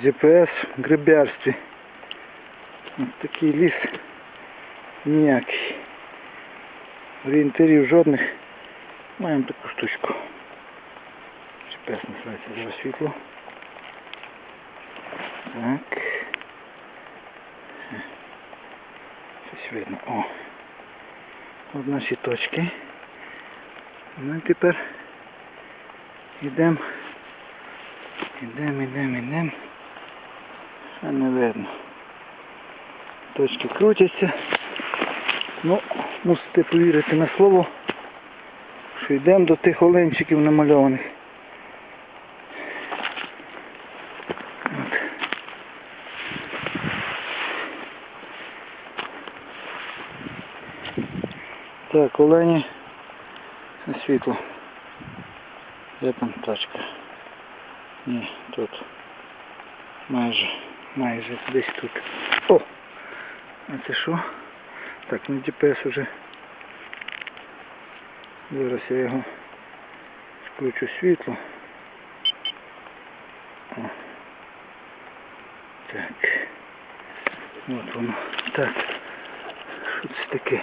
GPS в грибярстві. Ось такий ліс ніякий. Орієнтирів жодних. Маємо таку штучку. GPS називається зараз світло. Так. Щось видно. О. От наші точки. Ну і тепер йдемо. Ідемо, ідемо, ідемо. Не видно. Точки крутяться. Ну, мусите повірити на слово, що йдемо до тих оленчиків намальованих. Так, олені на світло. Де там тачка? Ні, тут. Майже, майже десь тут. О! А це що? Так, ну ДПС уже. Зараз я його включу світло. О. Так. От воно. Так. Що це таке?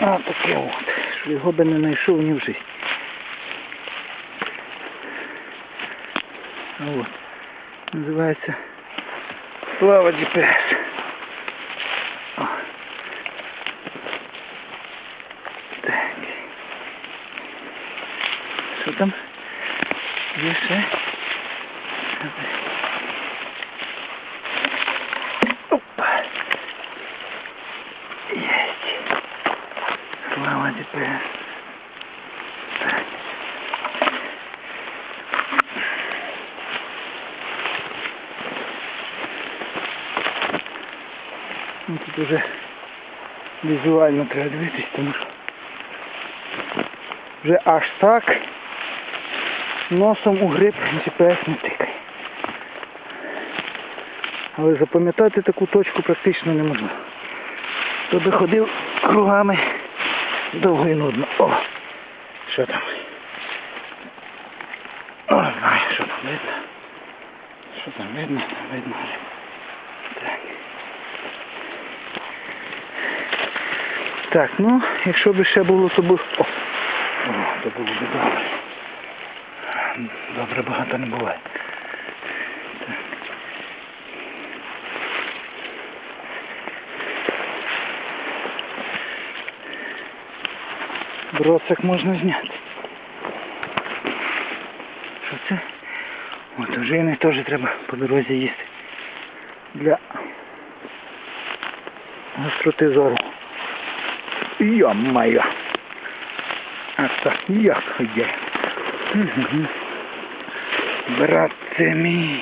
А, таке от. Що його би не знайшов ні в житті. А от. Називається Слава GPS. О. Так. Що там? Є ще? Опа. Єсть. Слава GPS. Так. Ну, уже візуально треба дивитись, тому що вже аж так носом у гриб GPS не тикає. Але запам'ятати таку точку практично неможливо. То би ходив кругами довго і нудно. О! Що там? О, знаю, що там видно. Що там видно? Видно. Так. Так, ну, якщо б ще було, то б... О, то було б добре. Добре багато не буває. Броцик можна зняти. Що це? От ожини теж треба по дорозі їсти. Для гостроти зору. Йо-моє. А так як є. Братце мій.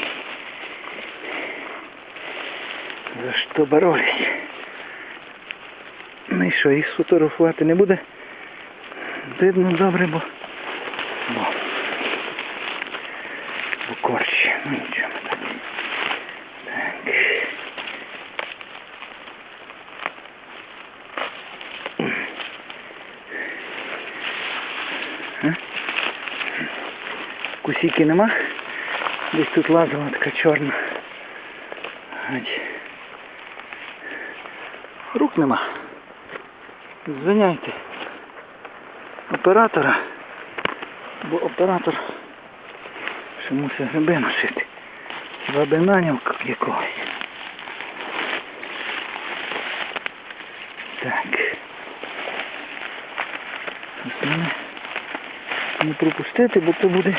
За що боролись? Ну і що, їх сфотографувати не буде? Видно добре, бо... Бо, бо корчі. Ну нічого ми так. Так. Е? Кусіки нема? Десь тут лазила така чорна. Рук нема. Звиняйте оператора, бо оператор ще мусить гриби носити. Хіба би наняв якогось. Так. Ось не пропустити, бо то буде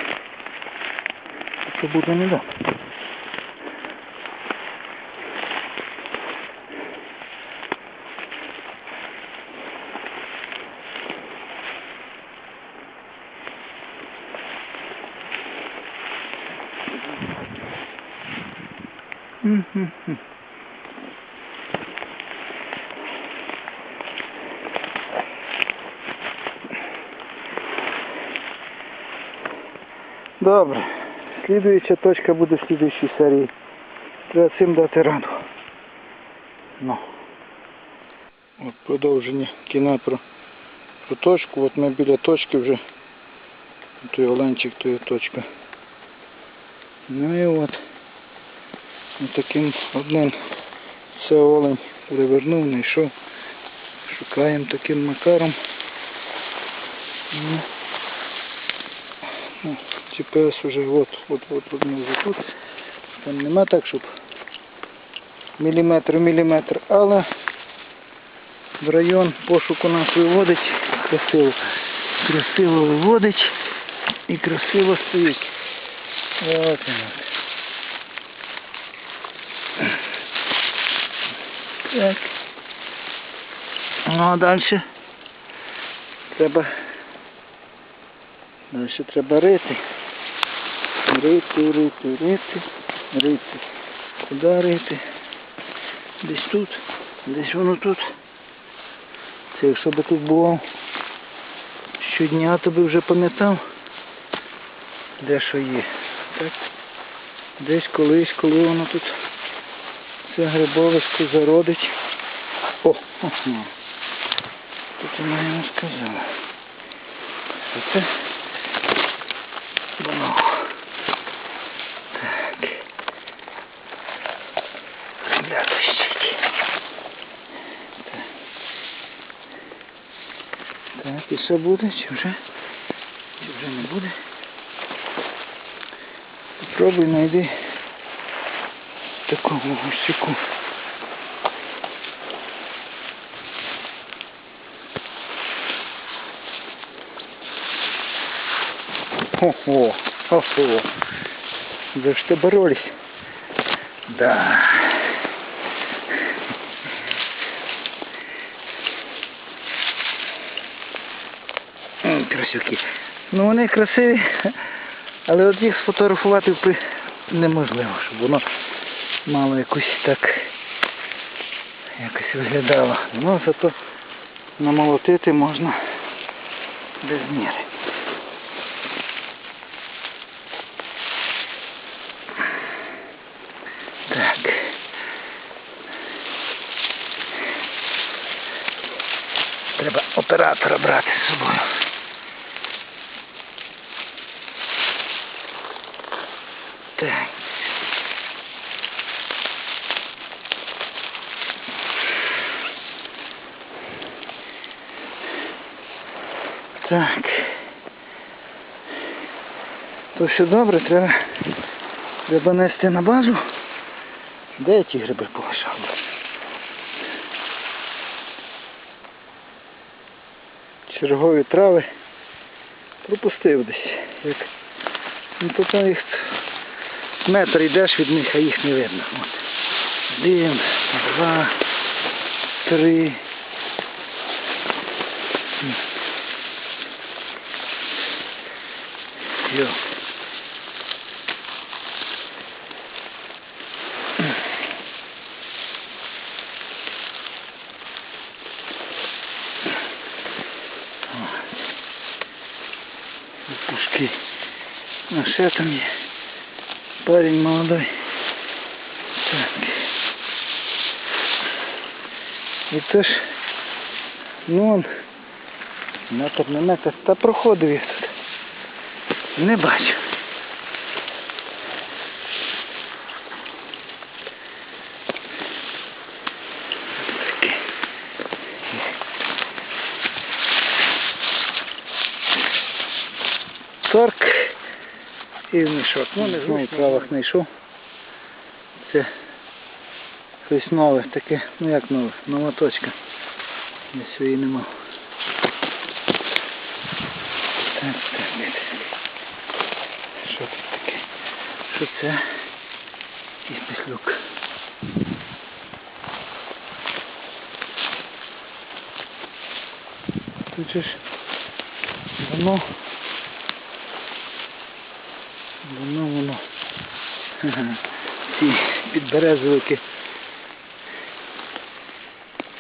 то буде недобре. Мгм. Добре. Слідуюча точка буде в слідуючій серії. Треба цим дати раду. Ну. От продовження кіна про, про точку. От ми біля точки вже. Той оленчик, то є точка. Ну і от. Таким одним це олень перевернув, знайшов. Шукаємо таким макаром. Ну, ну, уже от, от, от, от вже тут. Там нема так, щоб міліметр в міліметр, але в район пошуку нас виводить красиво. Красиво виводить і красиво стоїть. От. Так. Ну а далі треба далі треба рити. Рити, рити, рити, рити. Куди рити? Десь тут, десь воно тут. Це якщо би тут бував щодня, то би вже пам'ятав, де що є. Так? Десь колись, коли воно тут це грибовисько зародить. О, ага. Тут вона йому сказала. Це? Воно. Так. Ребята, щеки. Так. І що буде? Чи вже? Чи вже не буде? Попробуй знайди такому гусику. Ого, ого. За что боролись? Да. Красюки. Ну вони красиві, але от їх сфотографувати неможливо, щоб воно мало якусь так якось виглядало. Ну зато намолотити можна без міри. Так. Треба оператора брати з собою. Так. Так. То все добре, треба, треба нести на базу. Де я ті гриби полишав? Чергові трави пропустив десь. Як... Ну Тобто їх метр йдеш від них, а їх не видно. От. Один, два, три. Йо. Ще є. Парень молодой. Так. І то ж, ну он, метр на метр, та проходив я тут. Не бачу. Торк і в мішок. Ну, не знаю, правах знайшов. Це щось нове, таке, ну як нове, нова точка. Десь її нема. Так, так. Що тут таке? Що це? Якийсь післюк. Тут же ж воно воно воно. Ці підберезовики.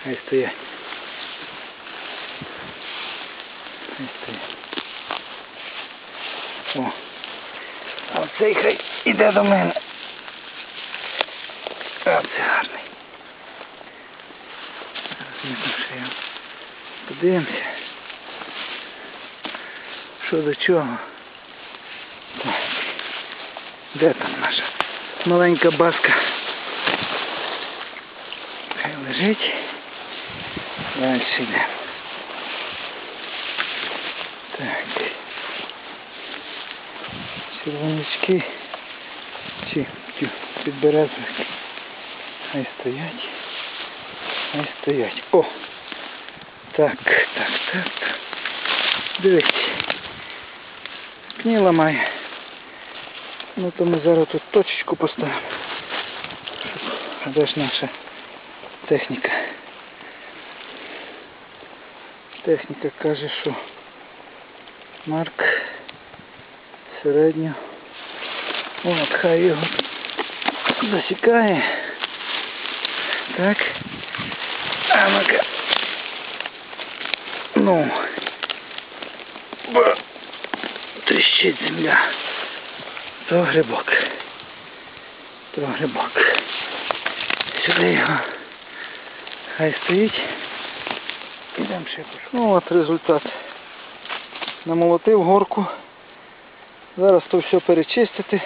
Хай стоять. Хай стоять. О. А цей хай іде до мене. А це гарний. Зараз ми там ще його подивимося. Що до чого? Так. Де там наша маленька баска? Хай лежить. Далі йдемо. Так. Червонячки. Чи ті підберезовики. Хай стоять. Хай стоять. О! Так, так, так, так. Дивіться. Пні ламає. Ну то ми зараз тут точечку поставимо. А де ж наша техніка? Техніка каже, що Марк середньо. От хай його засікає. Так. А ну-ка. Ну. Бо тріщить земля. То грибок. То грибок. Сюди його. Хай стоїть. Ідемо ще пошукати. Ну от результат. Намолотив горку. Зараз то все перечистити.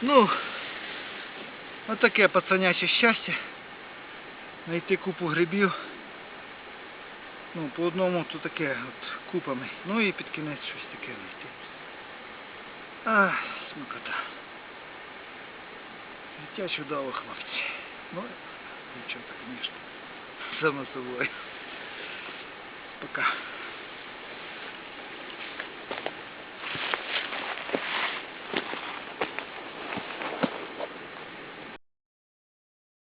Ну, отаке пацаняче щастя. Знайти купу грибів. Ну, по одному то таке от купами. Ну і під кінець щось таке знайти. А, смакота. Життя чудово, хлопці. Ну, дівчата, звісно. Само собою. Пока.